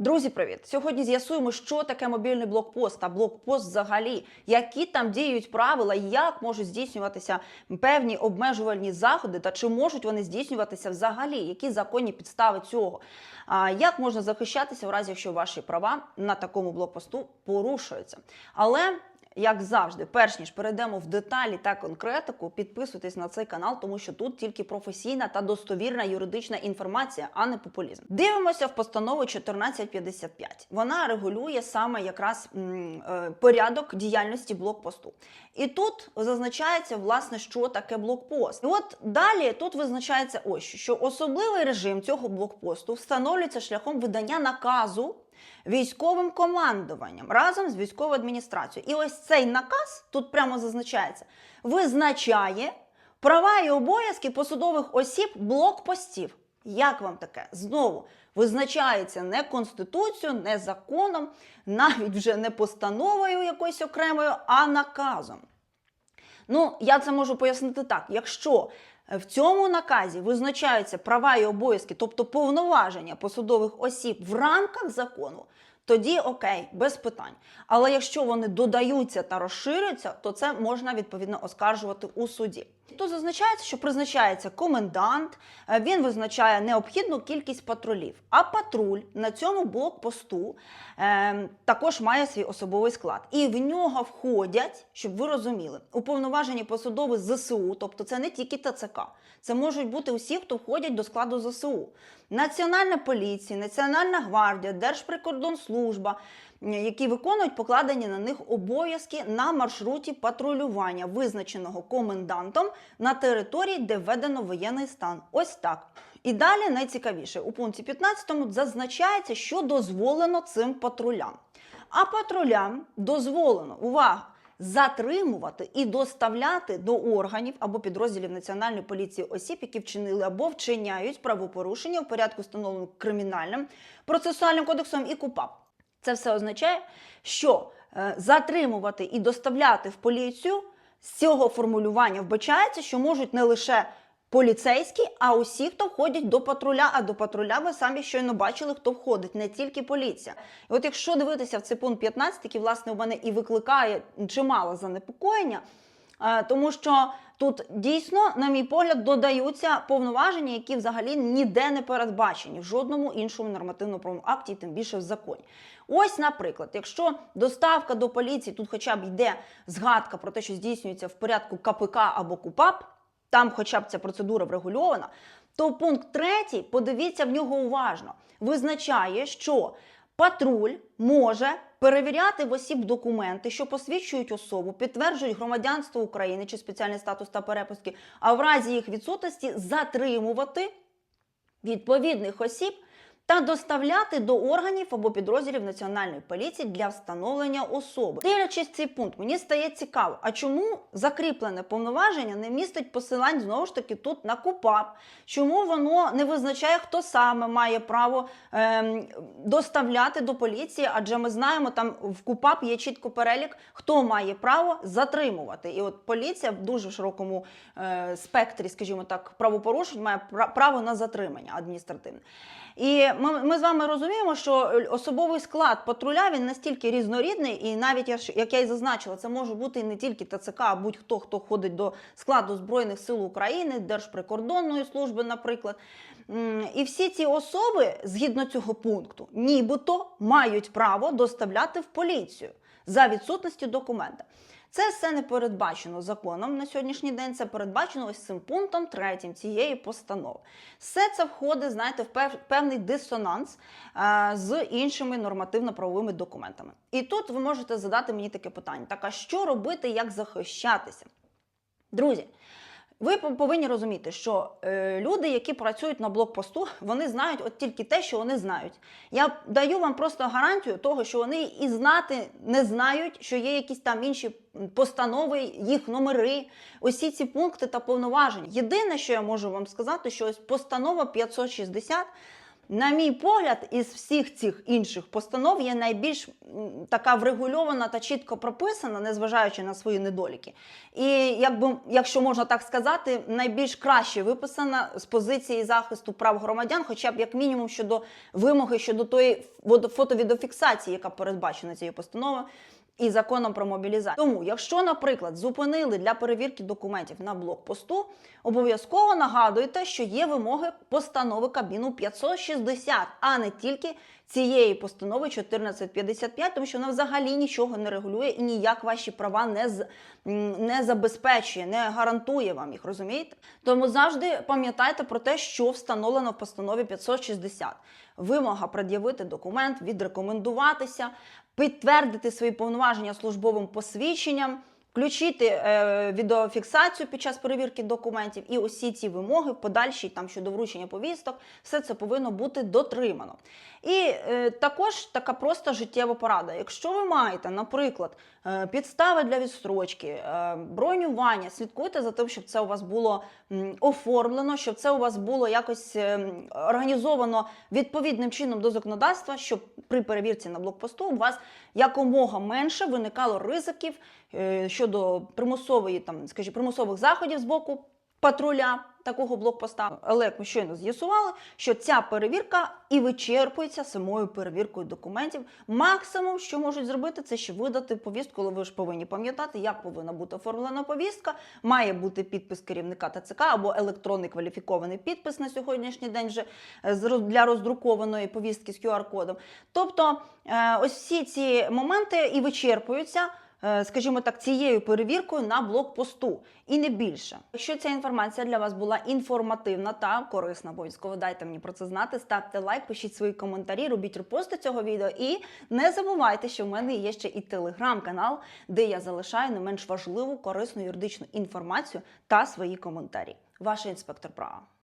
Друзі, привіт! Сьогодні з'ясуємо, що таке мобільний блокпост та блокпост взагалі, які там діють правила, як можуть здійснюватися певні обмежувальні заходи, та чи можуть вони здійснюватися взагалі, які законні підстави цього. А як можна захищатися в разі, якщо ваші права на такому блокпосту порушуються? Але як завжди, перш ніж перейдемо в деталі та конкретику, підписуйтесь на цей канал, тому що тут тільки професійна та достовірна юридична інформація, а не популізм. Дивимося в постанову 1455. Вона регулює саме якраз м, е, порядок діяльності блокпосту. І тут зазначається, власне, що таке блокпост. І от далі тут визначається ось що, особливий режим цього блокпосту встановлюється шляхом видання наказу військовим командуванням разом з військовою адміністрацією. І ось цей наказ тут прямо зазначається, визначає права і обов'язки посадових осіб блокпостів. Як вам таке? Знову визначається не конституцією, не законом, навіть вже не постановою якоюсь окремою, а наказом. Ну, я це можу пояснити так: якщо в цьому наказі визначаються права і обов'язки, тобто повноваження посадових осіб в рамках закону, тоді окей, без питань. Але якщо вони додаються та розширюються, то це можна відповідно оскаржувати у суді. Тут зазначається, що призначається комендант, е, він визначає необхідну кількість патрулів. А патруль на цьому блокпосту е, також має свій особовий склад. І в нього входять, щоб ви розуміли, уповноважені посадові ЗСУ, тобто це не тільки ТЦК, це можуть бути усі, хто входять до складу ЗСУ. Національна поліція, Національна гвардія, Держприкордонслужба, які виконують покладені на них обов'язки на маршруті патрулювання, визначеного комендантом на території, де введено воєнний стан. Ось так. І далі найцікавіше у пункті 15 зазначається, що дозволено цим патрулям. А патрулям дозволено увага! Затримувати і доставляти до органів або підрозділів національної поліції осіб, які вчинили або вчиняють правопорушення в порядку, встановленому кримінальним процесуальним кодексом і КУПАП. Це все означає, що е, затримувати і доставляти в поліцію з цього формулювання вбачається, що можуть не лише поліцейські, а усі, хто входять до патруля. А до патруля ви самі щойно бачили, хто входить, не тільки поліція. І от якщо дивитися в цей пункт 15, який власне у мене і викликає чимало занепокоєння. Е, Тому що тут дійсно, на мій погляд, додаються повноваження, які взагалі ніде не передбачені в жодному іншому нормативно-правовому акті, тим більше в законі. Ось, наприклад, якщо доставка до поліції, тут хоча б йде згадка про те, що здійснюється в порядку КПК або КУПАП, там хоча б ця процедура врегульована, то пункт третій, подивіться в нього уважно, визначає, що патруль може перевіряти в осіб документи, що посвідчують особу, підтверджують громадянство України чи спеціальний статус та перепустки, а в разі їх відсутності затримувати відповідних осіб та доставляти до органів або підрозділів національної поліції для встановлення особи. Дивлячись цей пункт, мені стає цікаво, а чому закріплене повноваження не містить посилань знову ж таки тут на КУПАП? Чому воно не визначає, хто саме має право ем, доставляти до поліції? Адже ми знаємо, там в КУПАП є чітко перелік, хто має право затримувати. І от поліція в дуже широкому е, спектрі, скажімо так, правопорушень має право на затримання адміністративне. І ми, ми з вами розуміємо, що особовий склад патруля він настільки різнорідний, і навіть як я і зазначила, це може бути не тільки ТЦК, а будь-хто хто входить до складу Збройних сил України, Держприкордонної служби, наприклад. І всі ці особи, згідно цього пункту, нібито мають право доставляти в поліцію за відсутності документа. Це все не передбачено законом на сьогоднішній день. Це передбачено ось цим пунктом третім цієї постанови. Все це входить, знаєте, в певний дисонанс е, з іншими нормативно-правовими документами. І тут ви можете задати мені таке питання: так а що робити, як захищатися? Друзі, ви повинні розуміти, що е, люди, які працюють на блокпосту, вони знають от тільки те, що вони знають. Я даю вам просто гарантію того, що вони і знати не знають, що є якісь там інші постанови, їх номери, усі ці пункти та повноваження. Єдине, що я можу вам сказати, що ось постанова 560 на мій погляд, із всіх цих інших постанов є найбільш така врегульована та чітко прописана, незважаючи на свої недоліки. І якби, якщо можна так сказати, найбільш краще виписана з позиції захисту прав громадян, хоча б як мінімум щодо вимоги щодо тої фотовідеофіксації, яка передбачена цією постановою. І законом про мобілізацію. Тому, якщо, наприклад, зупинили для перевірки документів на блокпосту, обов'язково нагадуйте, що є вимоги постанови Кабіну 560, а не тільки цієї постанови 1455, тому що вона взагалі нічого не регулює і ніяк ваші права не, з- не забезпечує, не гарантує вам їх, розумієте? Тому завжди пам'ятайте про те, що встановлено в постанові 560. Вимога пред'явити документ, відрекомендуватися, підтвердити свої повноваження службовим посвідченням. Включити е, відеофіксацію під час перевірки документів і усі ці вимоги, подальші там щодо вручення повісток, все це повинно бути дотримано. І е, також така просто життєва порада. Якщо ви маєте, наприклад, е, підстави для відстрочки, е, бронювання, слідкуйте за тим, щоб це у вас було м, оформлено, щоб це у вас було якось е, організовано відповідним чином до законодавства, щоб при перевірці на блокпосту у вас якомога менше виникало ризиків е, щодо примусової, там, скажімо, примусових заходів з боку патруля такого блокпоста. Але як ми щойно з'ясували, що ця перевірка і вичерпується самою перевіркою документів. Максимум, що можуть зробити, це ще видати повістку, але ви ж повинні пам'ятати, як повинна бути оформлена повістка. Має бути підпис керівника ТЦК або електронний кваліфікований підпис на сьогоднішній день вже е, для роздрукованої повістки з QR-кодом. Тобто, е, ось всі ці моменти і вичерпуються скажімо так, цією перевіркою на блокпосту і не більше. Якщо ця інформація для вас була інформативна та корисна, обов'язково дайте мені про це знати. Ставте лайк, пишіть свої коментарі, робіть репости цього відео. І не забувайте, що в мене є ще і телеграм-канал, де я залишаю не менш важливу корисну юридичну інформацію та свої коментарі. Ваш інспектор права.